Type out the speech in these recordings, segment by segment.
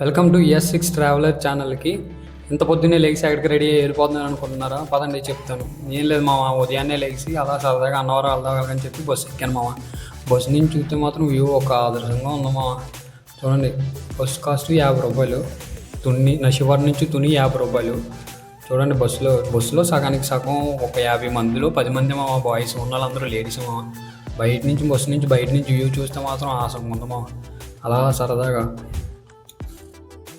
Welcome to S six traveller ఛానల్కి. ఇంత పొద్దున్నే లేచి ఎక్కడికి రెడీ వెళ్ళిపోతున్నాను అనుకుంటున్నారా? పదండి చెప్తాను. ఏం లేదు మామ ఉదయాన్నే లేచి అలా సరదాగా అన్నవరం వెళ్దాం చెప్పి బస్సు ఎక్కాను మామ. బస్సు నుంచి చూస్తే మాత్రం వ్యూ ఒక ఆదర్శంగా ఉంది మామ. చూడండి బస్సు కాస్ట్ యాభై రూపాయలు. తుని నషివారి నుంచి తుని యాభై రూపాయలు. చూడండి బస్సులో బస్సులో సగానికి సగం ఒక యాభై మందిలో పది మంది మా బాయ్స్ ఉన్న వాళ్ళందరూ లేడీస్ మా బయట నుంచి బస్సు నుంచి బయట నుంచి వ్యూ చూస్తే మాత్రం ఆసక్తి ఉంది మా అలా సరదాగా.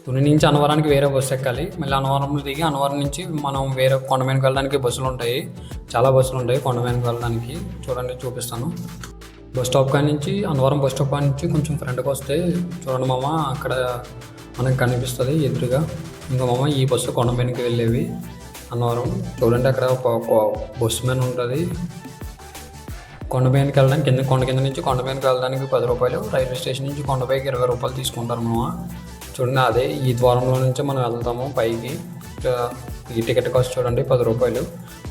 తుని నుంచి అనవరానికి వేరే బస్సు ఎక్కాలి. మళ్ళీ అనవరంలో దిగి అనవరం నుంచి మనం వేరే కొండమీదకి వెళ్ళడానికి బస్సులు ఉంటాయి. చాలా బస్సులు ఉంటాయి కొండమీదకి వెళ్ళడానికి. చూడండి చూపిస్తాను. బస్ స్టాప్ కాడి నుంచి అనవరం బస్ స్టాప్ కాడి నుంచి కొంచెం ఫ్రంట్కి వస్తే చూడండి మామ అక్కడ మనకు కనిపిస్తుంది ఎదురుగా. ఇంకా మామ ఈ బస్సు కొండమీదకి వెళ్ళేవి. అన్నవరం చూడండి అక్కడ ఒక బస్సు మీద ఉంటుంది. కొండపైనకి వెళ్ళడానికి కింద కొండ కింద నుంచి కొండపైనకి వెళ్ళడానికి పది రూపాయలు. రైల్వే స్టేషన్ నుంచి కొండపైకి ఇరవై రూపాయలు తీసుకుంటారు మామ. చూడండి అదే ఈ ద్వారంలో నుంచే మనం వెళ్తాము పైకి. ఈ టికెట్ కాస్ట్ చూడండి పది రూపాయలు.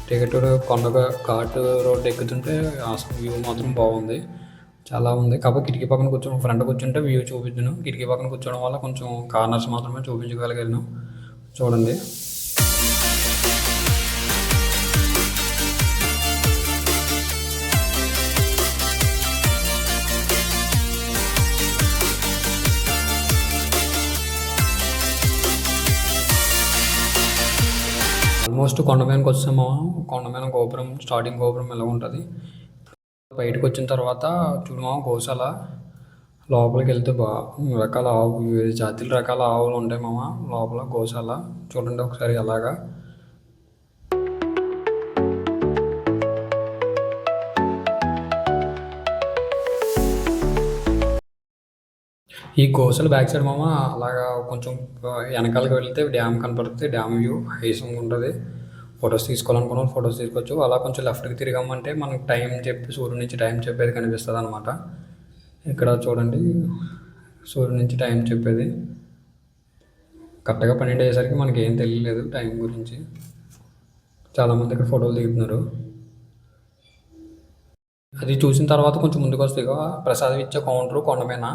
టికెట్ కొండ ఘాట్ రోడ్ ఎక్కుతుంటే వ్యూ మాత్రం బాగుంది. చాలా ఉంది. కాకపోతే కిటికీ పక్కన కూర్చొని ఫ్రంట్ కూర్చుంటే వ్యూ చూపించను కిటికీ పక్కన కూర్చోవడం వల్ల కొంచెం కార్నర్స్ మాత్రమే చూపించగలిగాను. చూడండి. ఆల్మోస్ట్ కొండ మీదకి వచ్చాము కొండ మీద గోపురం స్టార్టింగ్ గోపురం ఎలా ఉంటుంది. బయటకు వచ్చిన తర్వాత చూడమా గోశాల. లోపలికి వెళ్తే బా రకాల ఆవు వివిధ జాతుల రకాల ఆవులు ఉంటాయి మామ లోపల గోశాల. చూడండి ఒకసారి అలాగా ఈ గోసల బ్యాక్ సైడ్ మామ అలాగా కొంచెం వెనకాలకి వెళ్తే డ్యామ్ కనపడుతుంది డ్యామ్ వ్యూ హైసింగ్ ఉంటుంది. ఫొటోస్ తీసుకోవాలనుకున్న ఫొటోస్ తీసుకోవచ్చు. అలా కొంచెం లెఫ్ట్కి తిరిగామంటే మనకి టైం చెప్పి సూర్యుడు నుంచి టైం చెప్పేది కనిపిస్తుంది అనమాట ఇక్కడ చూడండి సూర్యుడు నుంచి టైం చెప్పేది. కరెక్ట్గా పన్నెండు అయ్యేసరికి మనకి ఏం తెలియలేదు టైం గురించి. చాలామంది ఇక్కడ ఫోటోలు దిగుతున్నారు. అది చూసిన తర్వాత కొంచెం ముందుకు వస్తే ప్రసాదం ఇచ్చే కౌంటర్ కొండపైన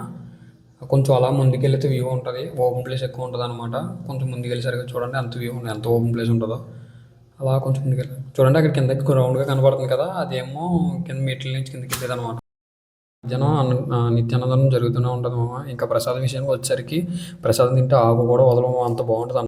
కొంచెం అలా ముందుకెళ్తే వ్యూ ఉంటుంది. ఓపెన్ ప్లేస్ ఎక్కువ ఉంటుంది అనమాట కొంచెం ముందుకెళ్ళేసరికి చూడండి ఎంత వ్యూ ఉంది ఎంత ఓపెన్ ప్లేస్ ఉంటుందో. అలా కొంచెం ముందుకెళ్ళి చూడండి అక్కడ కిందకి గ్రౌండ్గా కనబడుతుంది కదా అదేమో కింద మెట్ల నుంచి కిందకి వెళ్ళేది అనమాట జనం నిత్యానందనం జరుగుతూనే ఉంటుంది మామ. ఇంకా ప్రసాదం విషయానికి వచ్చేసరికి ప్రసాదం తింటే ఆకు కూడా వదలము అంత బాగుంటుంది